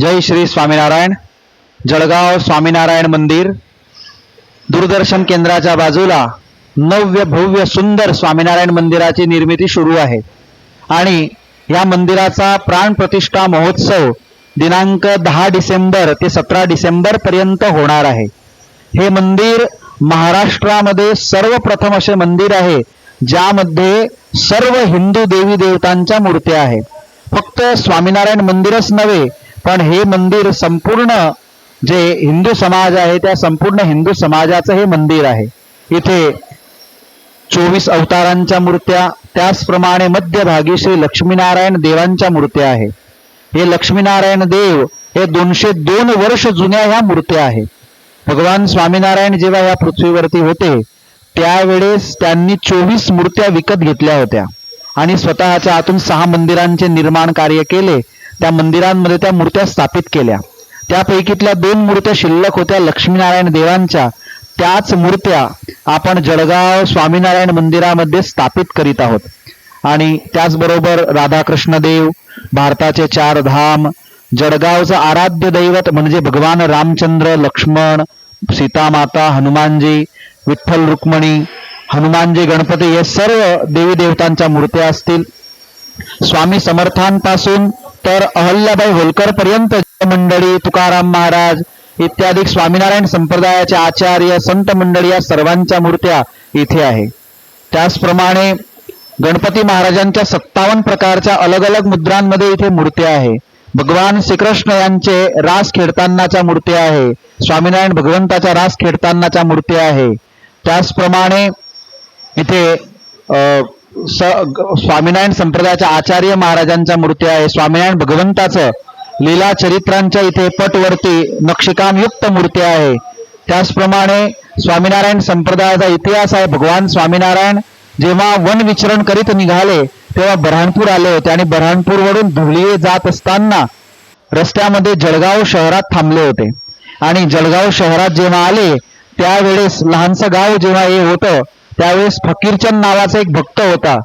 जय श्री स्वामीनारायण जळगाव स्वामीनारायण मंदिर दूरदर्शन केंद्राच्या बाजूला नव्य भव्य सुंदर स्वामीनारायण मंदिराची निर्मिती सुरू आहे. आणि या मंदिराचा प्राण प्रतिष्ठा महोत्सव दिनांक दहा डिसेंबर ते सतरा डिसेंबर पर्यंत होणार आहे. हे मंदिर महाराष्ट्रामध्ये सर्वप्रथम असे मंदिर आहे ज्यामध्ये सर्व हिंदू देवी देवतांच्या मूर्त्या आहेत. फक्त स्वामीनारायण मंदिरच नव्हे पण हे मंदिर संपूर्ण जे हिंदू समाज आहे त्या संपूर्ण हिंदू समाजाचं हे मंदिर आहे. इथे चोवीस अवतारांच्या मूर्त्या त्याचप्रमाणे मध्यभागी श्री लक्ष्मीनारायण देवांच्या मूर्त्या आहे हे लक्ष्मीनारायण देव हे दोनशे दोन वर्ष जुन्या ह्या मूर्त्या आहेत. भगवान स्वामीनारायण जेव्हा या पृथ्वीवरती होते त्यावेळेस त्यांनी चोवीस मूर्त्या विकत घेतल्या होत्या आणि स्वतःच्या आतून सहा मंदिरांचे निर्माण कार्य केले. त्या मंदिरांमध्ये त्या मूर्त्या स्थापित केल्या. त्यापैकीतल्या दोन मूर्त्या शिल्लक होत्या लक्ष्मीनारायण देवांच्या. त्याच मूर्त्या आपण जळगाव स्वामीनारायण मंदिरामध्ये स्थापित करीत आहोत. आणि त्याचबरोबर राधाकृष्ण देव भारताचे चार धाम जळगावचं आराध्य दैवत म्हणजे भगवान रामचंद्र लक्ष्मण सीतामाता हनुमानजी विठ्ठल रुक्मणी हनुमानजी गणपती हे सर्व देवी देवतांच्या मूर्त्या असतील. स्वामी समर्थांपासून तर अहल्याबाई होलकर पर्यंत मंडळी तुकाराम महाराज इत्यादी स्वामीनारायण संप्रदायाचे आचार्य संत मंडळी या सर्वांच्या मूर्त्या इथे आहे. त्याचप्रमाणे गणपती महाराजांच्या सत्तावन्न प्रकारच्या अलग अलग मुद्रांमध्ये इथे मूर्त्या आहे. भगवान श्रीकृष्ण यांचे रास खेळतानाच्या मूर्त्या आहे. स्वामीनारायण भगवंताच्या रास खेळतानाच्या मूर्त्या आहे. त्याचप्रमाणे इथे स स्वामीनारायण संप्रदायाच्या आचार्य महाराजांच्या मूर्त्या आहे. स्वामीनारायण भगवंताचं लीला चरित्रांच्या इथे पटवरती नक्षीकामयुक्त मूर्ती आहे. त्याचप्रमाणे स्वामीनारायण संप्रदायाचा इतिहास आहे. भगवान स्वामीनारायण जेव्हा वन विचरण करीत निघाले तेव्हा बऱ्हाणपूर आले होते आणि बऱ्हाणपूरवरून धुळीये जात असताना रस्त्यामध्ये जळगाव शहरात थांबले होते. आणि जळगाव शहरात जेव्हा आले त्यावेळेस लहानसं गाव जेव्हा हे होतं त्यावेळेस फकीरचंद नावाचा एक भक्त होता.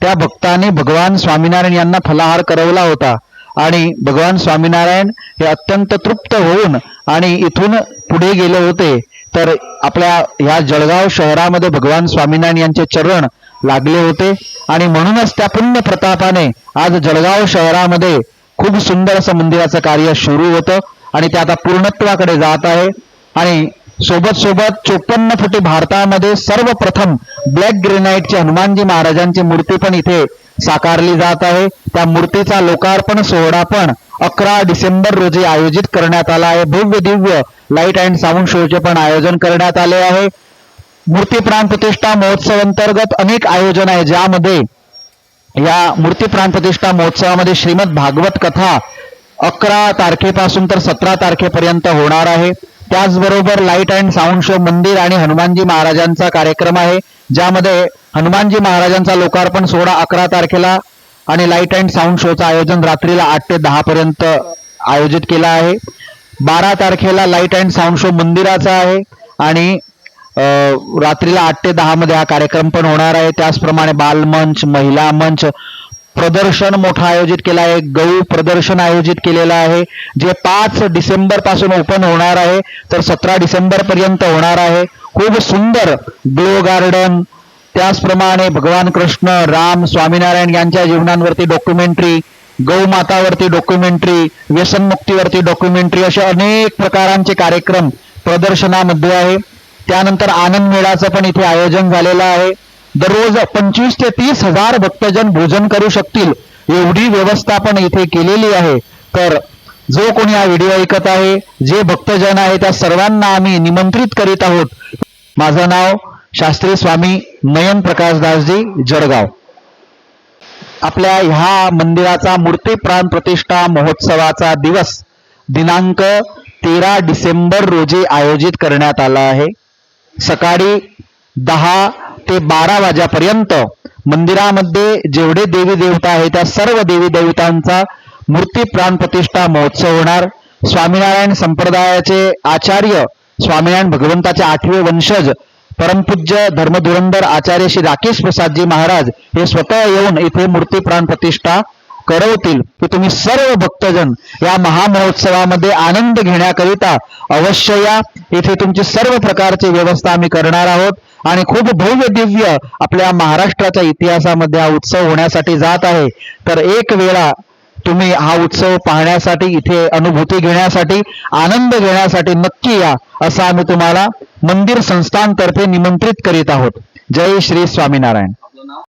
त्या भक्ताने भगवान स्वामीनारायण यांना फलाहार करवला होता. आणि भगवान स्वामीनारायण हे अत्यंत तृप्त होऊन आणि इथून पुढे गेले होते. तर आपल्या ह्या जळगाव शहरामध्ये भगवान स्वामीनारायण यांचे चरण लागले होते. आणि म्हणूनच त्या पुण्य प्रतापाने आज जळगाव शहरामध्ये खूप सुंदर असं मंदिराचं कार्य सुरू होतं. आणि ते आता पूर्णत्वाकडे जात आहे. आणि सोबत सोबत चोपन्न फुटी भारतामध्ये सर्वप्रथम ब्लॅक ग्रेनाइटची हनुमानजी महाराजांची मूर्ती पण इथे साकारली जात आहे. त्या मूर्तीचा लोकार्पण सोहळा पण अकरा डिसेंबर रोजी आयोजित करण्यात आला आहे. भव्य दिव्य लाइट अँड साऊंड शोचे पण आयोजन करण्यात आले आहे. मूर्ती प्राण प्रतिष्ठा महोत्सव अंतर्गत अनेक आयोजन आहे. ज्यामध्ये या मूर्ती प्राण प्रतिष्ठा महोत्सवामध्ये श्रीमद भागवत कथा अकरा तारखेपासून तर सतरा तारखेपर्यंत होणार आहे. त्याचबरोबर लाइट अँड साऊंड शो मंदिर आणि हनुमानजी महाराजांचा कार्यक्रम आहे. ज्यामध्ये हनुमानजी महाराजांचा लोकार्पण सोहळा अकरा तारखेला आणि लाइट अँड साऊंड शोचं आयोजन रात्रीला आठ ते दहा पर्यंत आयोजित केला आहे. बारा तारखेला लाइट अँड साऊंड शो मंदिराचा आहे आणि रात्रीला आठ ते दहा मध्ये हा कार्यक्रम पण होणार आहे. त्याचप्रमाणे बालमंच महिला मंच प्रदर्शन मोठं आयोजित केलं आहे. गहू प्रदर्शन आयोजित केलेलं आहे. जे पाच डिसेंबरपासून ओपन होणार आहे तर सतरा डिसेंबर पर्यंत होणार आहे. खूप सुंदर ग्लो गार्डन. त्याचप्रमाणे भगवान कृष्ण राम स्वामीनारायण यांच्या जीवनांवरती डॉक्युमेंटरी गौमातावरती डॉक्युमेंटरी व्यसनमुक्तीवरती डॉक्युमेंटरी असे अनेक प्रकारांचे कार्यक्रम प्रदर्शनामध्ये आहे. त्यानंतर आनंद मेळाचं पण इथे आयोजन झालेलं आहे. दररोज पंचवीस ते तीस हजार भक्तजन भोजन करू शकतील. एवढी व्यवस्था पण इथे केलेली आहे. तर जो कोणी हा व्हिडिओ ऐकत आहे जे भक्तजन आहे त्या सर्वांना आम्ही निमंत्रित करीत आहोत. माझं नाव शास्त्री स्वामी नयन प्रकाशदासजी जळगाव. आपल्या ह्या मंदिराचा मूर्ती प्राण प्रतिष्ठा महोत्सवाचा दिवस दिनांक तेरा डिसेंबर रोजी आयोजित करण्यात आला आहे. सकाळी दहा ते बारा वाजेपर्यंत मंदिरामध्ये जेवढे देवी देवता आहे त्या सर्व देवी देवतांचा मूर्ती प्राण प्रतिष्ठा महोत्सव होणार. स्वामीनारायण संप्रदायाचे आचार्य स्वामीनारायण भगवंताचे आठवे वंशज परमपूज्य धर्मधुरंधर आचार्य श्री राकेश प्रसादजी महाराज हे स्वतः येऊन इथे मूर्ती प्राण प्रतिष्ठा करवतील. की तुम्ही सर्व भक्तजन या महामहोत्सवामध्ये आनंद घेण्याकरिता अवश्य या. इथे तुमची सर्व प्रकारची व्यवस्था आम्ही करणार आहोत. आणि खूप भव्य दिव्य आपल्या महाराष्ट्राच्या इतिहासामध्ये हा उत्सव होण्यासाठी जात आहे. तर एक वेळा तुम्ही हा उत्सव पाहण्यासाठी इथे अनुभूती घेण्यासाठी आनंद घेण्यासाठी नक्की या असं आम्ही तुम्हाला मंदिर संस्थानतर्फे निमंत्रित करीत आहोत. जय श्री स्वामीनारायण.